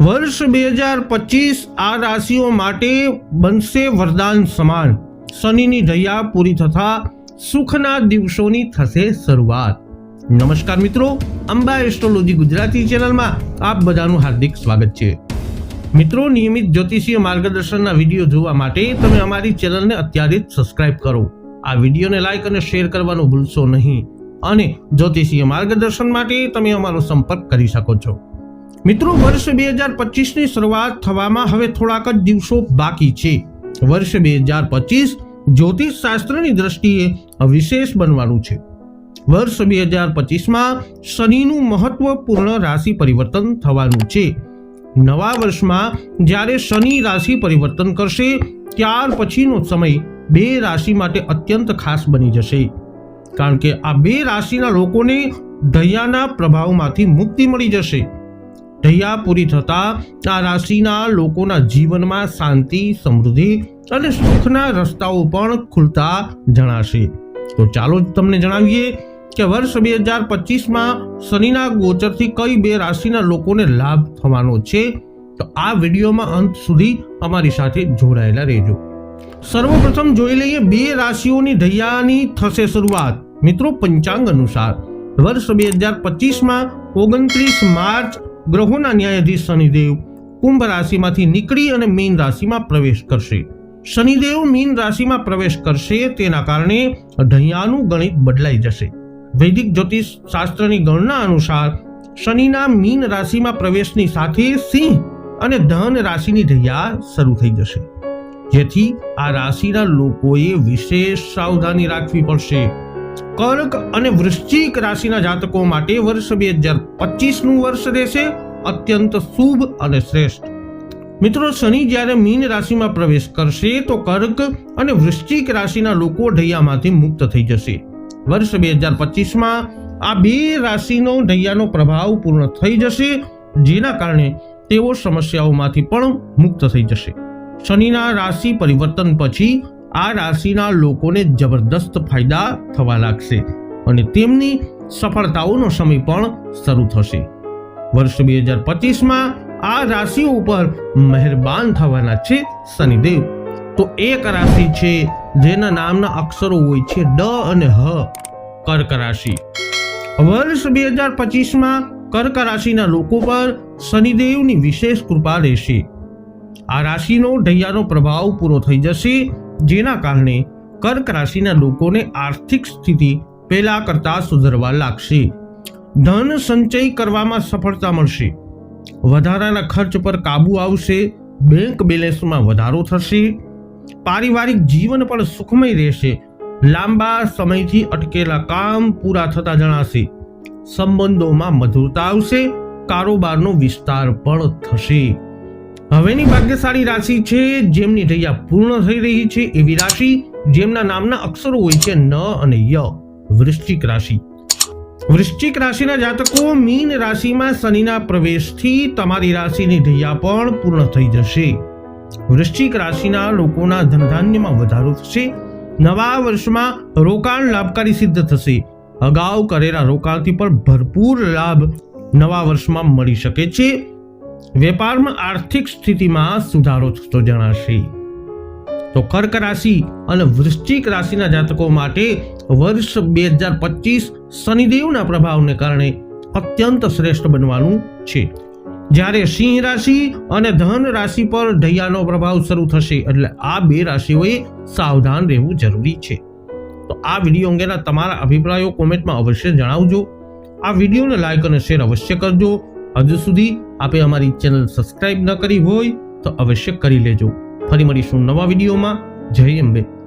વર્ષ બે હજાર પચીસ આ રાશિઓ માટે બનશે વરદાન સમાન. શનિની ઢૈયા પૂરી થતા સુખના દિવસોની થશે શરૂઆત. નમસ્કાર મિત્રો અંબા એસ્ટ્રોલોજી ગુજરાતી ચેનલમાં આપ બધાનું હાર્દિક સ્વાગત છે. મિત્રો, નિયમિત જ્યોતિષીય માર્ગદર્શનના વીડિયો જોવા માટે તમે અમારી ચેનલને અત્યારે જ સબસ્ક્રાઇબ કરો. આ વિડીયોને લાઇક અને શેર કરવાનું ભૂલશો નહીં. અને જ્યોતિષીય માર્ગદર્શન માટે તમે અમારો સંપર્ક કરી શકો છો. મિત્રો, વર્ષ બે હજાર પચીસની શરૂઆત થવામાં હવે થોડાક જ દિવસો બાકી છે. વર્ષ બે હજાર પચીસ જ્યોતિષ શાસ્ત્રની દ્રષ્ટિએ વિશેષ બનવાનું છે. વર્ષ બે હજાર પચીસમાં શનિનું મહત્વપૂર્ણ રાશિ પરિવર્તન થવાનું છે. નવા વર્ષમાં જ્યારે શનિ રાશિ પરિવર્તન કરશે, ત્યાર પછીનો સમય બે રાશિ માટે અત્યંત ખાસ બની જશે. કારણ કે આ બે રાશિના લોકોને દયાના પ્રભાવમાંથી મુક્તિ મળી જશે. દયા પૂરી થતા આ રાશિના લોકોના જીવનમાં શાંતિ, સમૃદ્ધિ અને સુખના રસ્તાઓ પણ ખુલતા જણાશે. તો ચાલો તમને જણાવીએ કે વર્ષ બે હજાર પચીસમાં શનિના ગોચરથી કઈ બે રાશિના લોકોને લાભ થવાનો છે? તો આ વિડીયોમાં અંત સુધી અમારી સાથે જોડાયેલા રહેજો. સર્વપ્રથમ જોઈ લઈએ બે રાશિઓની ધૈયાની થશે શરૂઆત. મિત્રો, પંચાંગ અનુસાર. વર્ષ બે હજાર પચીસમાં ઓગણત્રીસ માર્ચ ગ્રહોના ન્યાયાધીશ શનિદેવ કુંભ રાશિમાંથી નીકળી અને મીન રાશિમાં પ્રવેશ કરશે. શનિદેવ મીન રાશિમાં પ્રવેશ કરશે તેના કારણે ઢૈયાનું ગણિત બદલાઈ જશે. વૈદિક જ્યોતિષ શાસ્ત્રની ગણના અનુસાર શનિના મીન રાશિમાં પ્રવેશની સાથે સિંહ અને ધન રાશિની ઢૈયા શરૂ થઈ જશે. જેથી આ રાશિના લોકોએ વિશેષ સાવધાની રાખવી પડશે. કર્ક અને વૃશ્ચિક રાશિના જાતકો માટે વર્ષ બે હજાર પચીસનું વર્ષ રહેશે. અત્યંત શુભ અને શ્રેષ્ઠ. મિત્રો, શનિ જ્યારે મીન રાશિમાં પ્રવેશ કરશે તો કર્ક અને વૃશ્ચિક રાશિના લોકો ઢૈયામાંથી મુક્ત થઈ જશે. વર્ષ બે હજાર પચીસમાં આ બે રાશિનો ઢૈયાનો પ્રભાવ પૂર્ણ થઈ જશે, જેના કારણે તેઓ સમસ્યાઓમાંથી પણ મુક્ત થઈ જશે. શનિના રાશિ પરિવર્તન પછી આ રાશિના લોકોને જબરદસ્ત ફાયદા થવા લાગશે અને તેમની સફળતાઓનો સમય પણ શરૂ થશે. વર્ષ બે હજાર પચીસમાં આ રાશિઓ ઉપર મહેરબાન થવાના છે શનિદેવ. તો એક રાશિ છે જેના નામના અક્ષરો હોય છે ડ અને હ, કર્ક રાશિ. વર્ષ બે હજાર પચીસમાં કર્ક રાશિના લોકો પર શનિદેવની વિશેષ કૃપા રહેશે. આ રાશિનો ઢૈયાનો પ્રભાવ પૂરો થઈ જશે જેના કારણે કર્ક રાશિના લોકોને આર્થિક સ્થિતિ પહેલા કરતા સુધરવા લાગશે. ધન સંચય કરવામાં સફળતા મળશે. વધારાના ખર્ચ પર કાબુ આવશે, બેંક બેલેન્સમાં વધારો થશે. પારિવારિક જીવન પણ સુખમય રહેશે. લાંબા સમયથી અટકેલા કામ પૂરા થતા જણાશે. સંબંધોમાં મધુરતા આવશે, કારોબારનો વિસ્તાર પણ થશે. હવેની ભાગ્યશાળી રાશિ છે જેમની રૈયા પૂર્ણ થઈ રહી છે એવી રાશિ જેમના નામના અક્ષરો હોય છે ન અને ય. વૃશ્ચિક રાશિ. વૃશ્ચિક રાશિના જાતકો મીન રાશિમાં શનિના પ્રવેશથી તમારી રાશિની રૈયા પણ પૂર્ણ થઈ જશે. વૃશ્ચિક રાશિના લોકોના ધનધાન્યમાં વધારો થશે. નવા વર્ષમાં રોકાણ લાભકારી સિદ્ધ થશે. અગાઉ કરેલા રોકાણથી પણ ભરપૂર લાભ નવા વર્ષમાં મળી શકે છે. વેપારમાં આર્થિક સ્થિતિમાં સુધારો થતો જણાશે. તો કર્ક રાશિ અને વૃશ્ચિક રાશિના જાતકો માટે વર્ષ બે હજાર પચીસ શનિદેવના પ્રભાવને કારણે અત્યંત શ્રેષ્ઠ બનવાનું છે. જ્યારે સિંહ રાશિ અને ધન રાશિ પર ઢૈયાનો પ્રભાવ શરૂ થશે એટલે આ બે રાશિઓએ સાવધાન રહેવું જરૂરી છે. તો આ વીડિયો અંગેના તમારા અભિપ્રાયો કોમેન્ટમાં અવશ્ય જણાવજો. આ વિડીયોને લાઇક અને શેર અવશ્ય કરજો. હજુ સુધી આપે અમારી ચેનલ સબસ્ક્રાઇબ ન કરી હોય તો અવશ્ય કરી લેજો. ફરી મળીશું નવા વિડીયોમાં. જય અંબે.